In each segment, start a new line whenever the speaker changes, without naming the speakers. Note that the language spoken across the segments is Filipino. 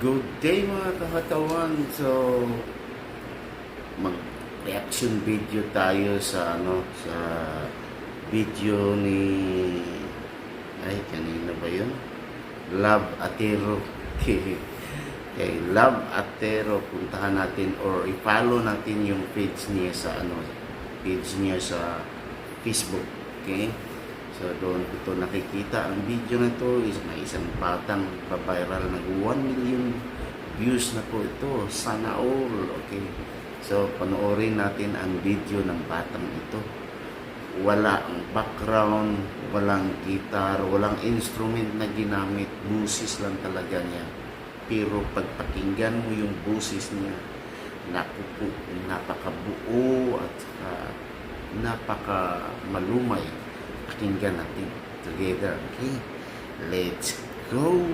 Good day mga kahatawan. So mag reaction video tayo sa ano sa video ni ay kanina ba yun? Love Atero. Okay, Love Atero puntahan natin or i-follow natin yung page niya sa ano page niya sa Facebook. Okay? So doon ko to nakikita. Ang video na to is may isang batang pa-viral nag 1 million views na po ito. Sana all. Okay. So panoorin natin ang video ng batang ito. Wala ang background, walang guitar, walang instrument na ginamit. Busis lang talaga niya. Pero pagpakinggan mo yung busis niya, naku, napakabuo at saka napaka malumay pakinggan natin together. Okay? Let's go!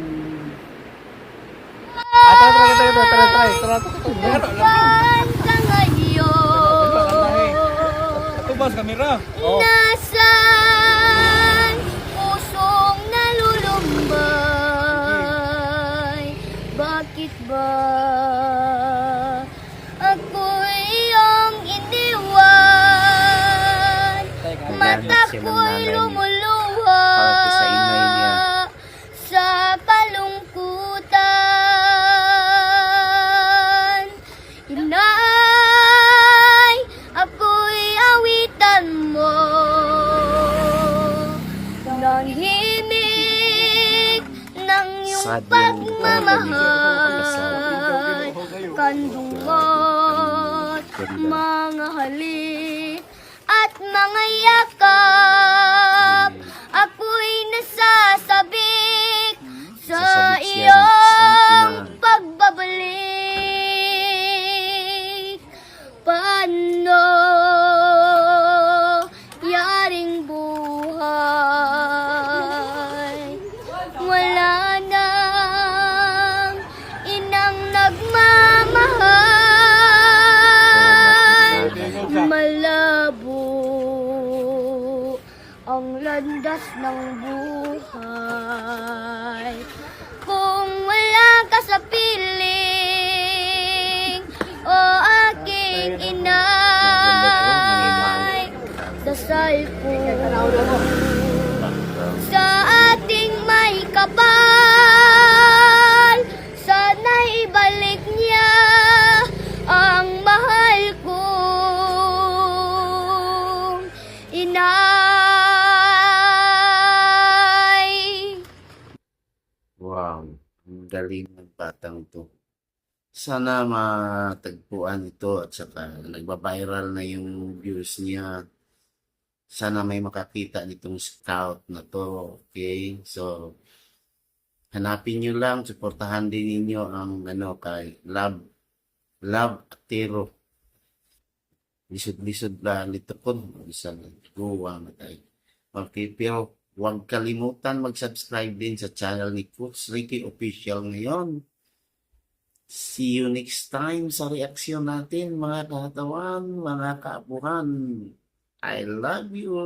Tubas kamera. Oh.
Nasaan
siya ng nanay niya.
lumuluha
Para sa inay niya.
sa kalungkutan. Inay, ako'y awitan mo. Nang himig ng iyong
Sad yung
pagmamahal. Kandungot, mga halik mga yakap. Ang landas ng buhay. Kung wala ka sa piling, o aking inay, dasal ko sa ating may kapal.
Wow, ang ng batang to. Sana matagpuan ito at saka nagba-viral na yung views niya. Sana may makakita nitong scout na to. Okay? So, hanapin nyo lang, suportahan din ninyo ang ano kay Love Love Atero. Lisod-lisod lang nito ko. Isang guwa na tayo. Okay, pero huwag kalimutan mag-subscribe din sa channel ni Coach Ricky Official ngayon. See you next time sa reaksyon natin mga katawan, mga kaapuhan. I love you.